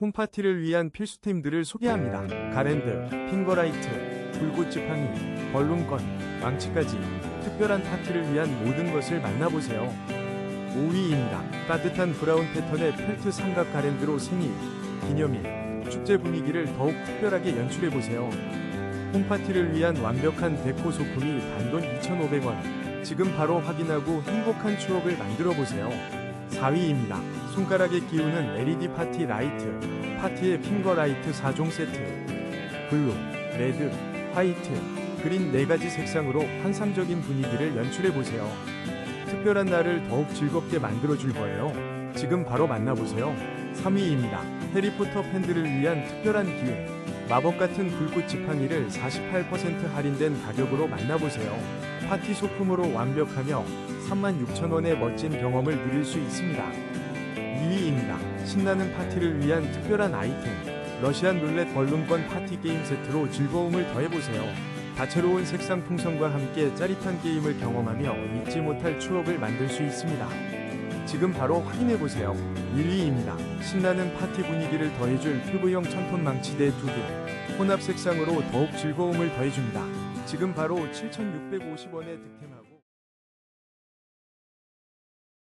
홈파티를 위한 필수템들을 소개합니다. 가랜드, 핑거라이트, 불꽃 지팡이, 벌룬건, 망치까지 특별한 파티를 위한 모든 것을 만나보세요. 5위입니다. 따뜻한 브라운 패턴의 펠트 삼각 가랜드로 생일, 기념일, 축제 분위기를 더욱 특별하게 연출해보세요. 홈파티를 위한 완벽한 데코 소품이 단돈 2,500원. 지금 바로 확인하고 행복한 추억을 만들어보세요. 4위입니다. 손가락에 끼우는 LED 파티 라이트, 파티의 핑거 라이트 4종 세트. 블루, 레드, 화이트, 그린 4가지 색상으로 환상적인 분위기를 연출해보세요. 특별한 날을 더욱 즐겁게 만들어줄 거예요. 지금 바로 만나보세요. 3위입니다. 해리포터 팬들을 위한 특별한 기회. 마법 같은 불꽃 지팡이를 48% 할인된 가격으로 만나보세요. 파티 소품으로 완벽하며 36,000원의 멋진 경험을 누릴 수 있습니다. 2위입니다. 신나는 파티를 위한 특별한 아이템. 러시안 룰렛 벌룬권 파티 게임 세트로 즐거움을 더해보세요. 다채로운 색상 풍선과 함께 짜릿한 게임을 경험하며 잊지 못할 추억을 만들 수 있습니다. 지금 바로 확인해보세요. 1위입니다. 신나는 파티 분위기를 더해줄 큐브형 천톤 망치대 2개. 혼합 색상으로 더욱 즐거움을 더해줍니다. 지금 바로 7,650원에 득템하고